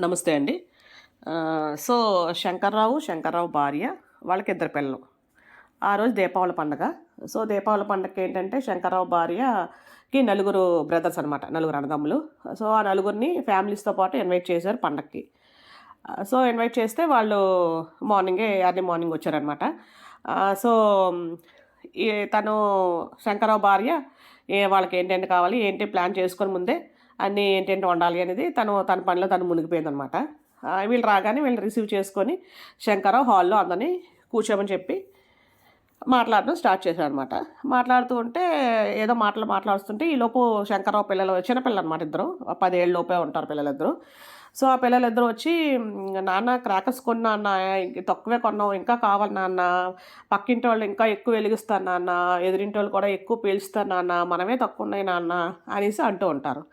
నమస్తే అండి. సో శంకర్రావు శంకర్రావు భార్య వాళ్ళకి ఇద్దరు పిల్లలు. ఆ రోజు దీపావళి పండగ. సో దీపావళి పండగకి ఏంటంటే శంకర్రావు భార్యకి నలుగురు బ్రదర్స్ అనమాట నలుగురు అన్నదమ్ములు. సో ఆ నలుగురిని ఫ్యామిలీస్తో పాటు ఇన్వైట్ చేశారు పండగకి సో ఇన్వైట్ చేస్తే వాళ్ళు మార్నింగే ఎర్లీ మార్నింగ్ వచ్చారనమాట సో ఈ తను శంకర్రావు భార్య ఏ వాళ్ళకి ఏంటంటే కావాలి ఏంటి ప్లాన్ చేసుకొని ముందే అన్నీ ఏంటంటే వండాలి అనేది తను తన పనిలో తను మునిగిపోయిందనమాట. వీళ్ళు రాగానే వీళ్ళు రిసీవ్ చేసుకొని శంకరావు హాల్లో అందరినీ కూర్చోమని చెప్పి మాట్లాడడం స్టార్ట్ చేశాడు అనమాట మాట్లాడుతూ ఉంటే ఏదో మాటలు మాట్లాడుతుంటే ఈ లోపు శంకరరావు పిల్లలు చిన్నపిల్లలు అనమాట ఇద్దరు. పదేళ్ళ లోపే ఉంటారు పిల్లలిద్దరు. సో ఆ పిల్లలిద్దరూ వచ్చి నాన్న క్రాకర్స్ కొన్నా అన్న తక్కువే కొన్నావు ఇంకా కావాలి నాన్న. పక్కింటి వాళ్ళు ఇంకా ఎక్కువ వెలిగిస్తాను నాన్న. ఎదురింటి వాళ్ళు కూడా ఎక్కువ పీల్చుతారు నాన్న. మనమే తక్కువ ఉన్నాయి నాన్న. అనేసి అంటూ ఉంటారు.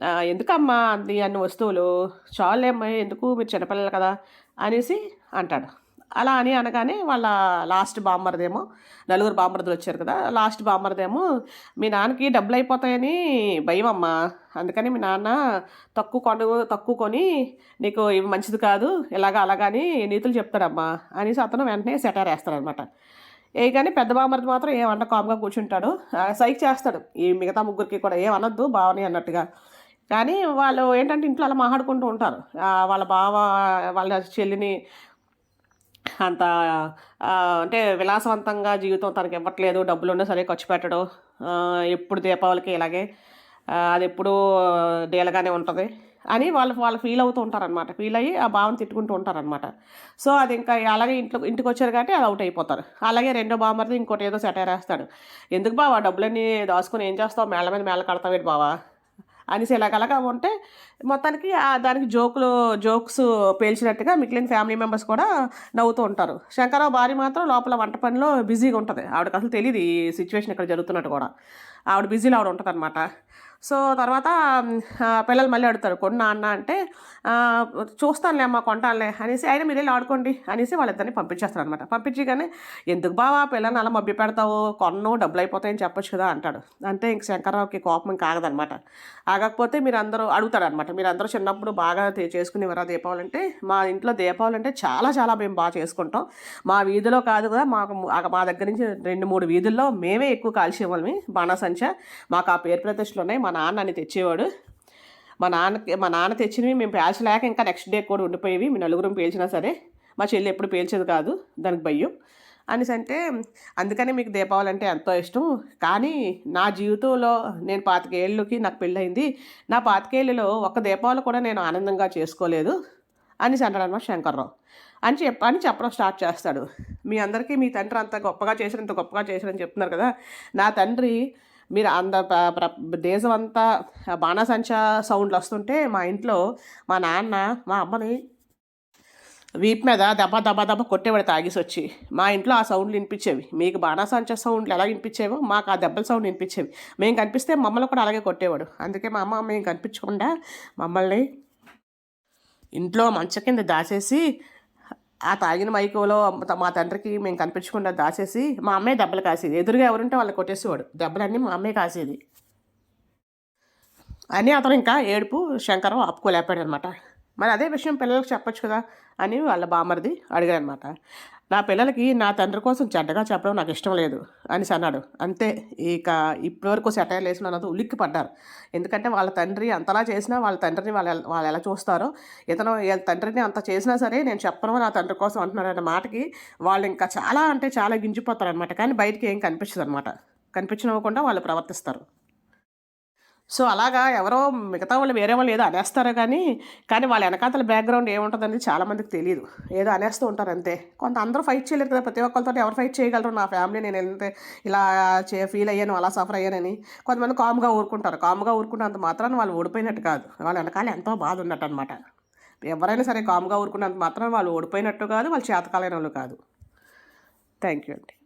ఎందుకమ్మా అన్ని అన్ని వస్తువులు? చాలేమ్మా ఎందుకు? మీరు చిన్నపిల్లలు కదా అనేసి అంటాడు. అలా అని అనగానే వాళ్ళ లాస్ట్ బామ్మర్దేమో నలుగురు బామ్మర్దులు వచ్చారు కదా లాస్ట్ బామ్మర్దేమో మీ నాన్నకి డబ్బులు అయిపోతాయని భయం అమ్మా అందుకని మీ నాన్న తక్కువ కొను తక్కువ కొని నీకు ఇవి మంచిది కాదు ఇలాగ అలాగని నీతులు చెప్తాడమ్మా. అనేసి అతను వెంటనే సెటార్ వేస్తాడనమాట. ఏ కానీ పెద్ద బామ్మర్ది మాత్రం ఏమన్నా కామ్గా కూర్చుంటాడు. సైక్ చేస్తాడు. ఈ మిగతా ముగ్గురికి కూడా ఏమనొద్దు బావని అన్నట్టుగా. కానీ వాళ్ళు ఏంటంటే ఇంట్లో అలా మాట్లాడుకుంటూ ఉంటారు. వాళ్ళ బావ వాళ్ళ చెల్లిని అంత అంటే విలాసవంతంగా జీవితం తనకి ఇవ్వట్లేదు. డబ్బులు ఉన్నా సరే ఖర్చు పెట్టడం. ఎప్పుడు దీపావళికి ఇలాగే అది ఎప్పుడు డేలగానే ఉంటుంది అని వాళ్ళు వాళ్ళు ఫీల్ అవుతూ ఉంటారనమాట ఫీల్ అయ్యి ఆ భావం తిట్టుకుంటూ ఉంటారనమాట సో అది ఇంకా అలాగే ఇంట్లో ఇంటికి వచ్చారు కాబట్టి అది అవుట్ అయిపోతారు. అలాగే రెండో బామ్మర్ది ఇంకోటి ఏదో సెటైర్ వేస్తాడు. ఎందుకు బావా? డబ్బులన్నీ దాచుకొని ఏం చేస్తావు? మేళ్ళ మీద మేళ్ళ కడతావేటి బావా? అనేసి ఇలాగలగా ఉంటే మొత్తానికి ఆ దానికి జోకులు జోక్స్ పేల్చినట్టుగా మిగిలిన ఫ్యామిలీ మెంబర్స్ కూడా నవ్వుతూ ఉంటారు. శంకరరావు భార్య మాత్రం లోపల వంట పనిలో బిజీగా ఉంటుంది. ఆవిడకి అసలు తెలియదు ఈ సిచ్యువేషన్ ఇక్కడ జరుగుతున్నట్టు కూడా. ఆవిడ బిజీలో ఆవిడ ఉంటుంది అనమాట సో తర్వాత పిల్లలు మళ్ళీ అడుగుతారు కొన్నా అన్న అంటే చూస్తానులే అమ్మ కొంటానులే అనేసి అయినా మీరు వెళ్ళి ఆడుకోండి అనేసి వాళ్ళిద్దరిని పంపించేస్తారు అనమాట పంపించగానే ఎందుకు బావా పిల్లల్ని అలా మభ్య పెడతావు? కొన్ను డబ్బులు అయిపోతాయని చెప్పొచ్చు కదా అంటాడు. అంటే ఇంక శంకర్రావుకి కోపం ఇంకా ఆగదనమాట ఆగకపోతే మీరు అందరూ అడుగుతాడు అనమాట మీరు అందరూ చిన్నప్పుడు బాగా చేసుకునేవారా దీపావళి? అంటే మా ఇంట్లో దీపావళి అంటే చాలా చాలా మేము బాగా చేసుకుంటాం. మా వీధిలో కాదు కదా మాకు మా దగ్గర నుంచి రెండు మూడు వీధుల్లో మేమే ఎక్కువ కాల్చేవాళ్ళమి బాణాసంచ మాకు ఆ పేరు ప్రతిష్టలు ఉన్నాయి మా నాన్న అని తెచ్చేవాడు. మా నాన్నకి మా నాన్న తెచ్చినవి మేము పేల్చలేక ఇంకా నెక్స్ట్ డే కూడా ఉండిపోయేవి. మీ నలుగురం పేల్చినా సరే మా చెల్లి ఎప్పుడు పేల్చేది కాదు దానికి భయం. అనేసి అంటే అందుకని మీకు దీపావళి అంటే ఎంతో ఇష్టం. కానీ నా జీవితంలో నేను పాతికేళ్ళకి నాకు పెళ్ళయింది. నా పాతికేళ్ళలో ఒక్క దీపావళి కూడా నేను ఆనందంగా చేసుకోలేదు అనేసి అంటాడు అనమాట శంకర్రావు. అని చెప్ప అని చెప్పడం స్టార్ట్ చేస్తాడు. మీ అందరికీ మీ తండ్రి అంత గొప్పగా చేశారు ఇంత గొప్పగా చేశారని చెప్తున్నారు కదా. నా తండ్రి మీరు అంద దేశం అంతా బాణాసంచా సౌండ్లు వస్తుంటే మా ఇంట్లో మా నాన్న మా అమ్మని వీపు మీద దెబ్బ దెబ్బ దెబ్బ కొట్టేవాడు తాగేసి వచ్చి. మా ఇంట్లో ఆ సౌండ్లు వినిపించేవి. మీకు బాణాసంచా సౌండ్లు ఎలా వినిపించేవో మాకు ఆ దెబ్బల సౌండ్ వినిపించేవి. మేము కనిపిస్తే మమ్మల్ని కూడా అలాగే కొట్టేవాడు. అందుకే మా అమ్మ మేము కనిపించకుండా మమ్మల్ని ఇంట్లో మంచ కింద దాచేసి ఆ తాగిన మైకోలో మా తండ్రికి మేము కనిపించకుండా దాచేసి మా అమ్మాయి దెబ్బలు కాసేది. ఎదురుగా ఎవరుంటే వాళ్ళు కొట్టేసేవాడు. దెబ్బలన్నీ మా అమ్మాయి కాసేది. అని అతను ఇంకా ఏడుపు శంకరం ఆపుకోలేపాడు అనమాట మరి అదే విషయం పిల్లలకు చెప్పొచ్చు కదా అని వాళ్ళ బామర్ది అడిగారనమాట నా పిల్లలకి నా తండ్రి కోసం చెడ్డగా చెప్పడం నాకు ఇష్టం లేదు అనేసి అన్నాడు. అంతే ఇక ఇప్పటివరకు సెటైర్ వేసిన అన్నది ఉలిక్కి పడ్డారు ఎందుకంటే వాళ్ళ తండ్రి అంతలా చేసినా వాళ్ళ తండ్రిని వాళ్ళ వాళ్ళు ఎలా చూస్తారో ఇతను తండ్రిని అంత చేసినా సరే నేను చెప్పను నా తండ్రి కోసం అంటున్నాడు అన్న మాటకి వాళ్ళు ఇంకా చాలా అంటే చాలా గింజిపోతారు అనమాట కానీ బయటికి ఏం కనిపించదు అనమాట కనిపించనివ్వకుండా వాళ్ళు ప్రవర్తిస్తారు. సో అలాగా ఎవరో మిగతా వాళ్ళు వేరే వాళ్ళు ఏదో అనేస్తారు కానీ కానీ వాళ్ళ వెనకాతల బ్యాక్గ్రౌండ్ ఏముంటుందని చాలామందికి తెలియదు ఏదో అనేస్తూ ఉంటారు అంతే. కొంత అందరూ ఫైట్ చేయలేరు కదా ప్రతి ఒక్కరితో ఎవరు ఫైట్ చేయగలరు? నా ఫ్యామిలీ నేను ఎంత ఇలా చే ఫీల్ అయ్యాను అలా సఫర్ అయ్యానని కొంతమంది కామ్గా ఊరుకుంటారు. కామ్గా ఊరుకున్నంత మాత్రాన వాళ్ళు ఓడిపోయినట్టు కాదు. వాళ్ళ వెనకాల ఎంతో బాధ ఉన్నట్టు అనమాట ఎవరైనా సరే కామ్గా ఊరుకున్నంత మాత్రం వాళ్ళు ఓడిపోయినట్టు కాదు వాళ్ళు చేతకాలైన వాళ్ళు కాదు. థ్యాంక్ యూ అండి.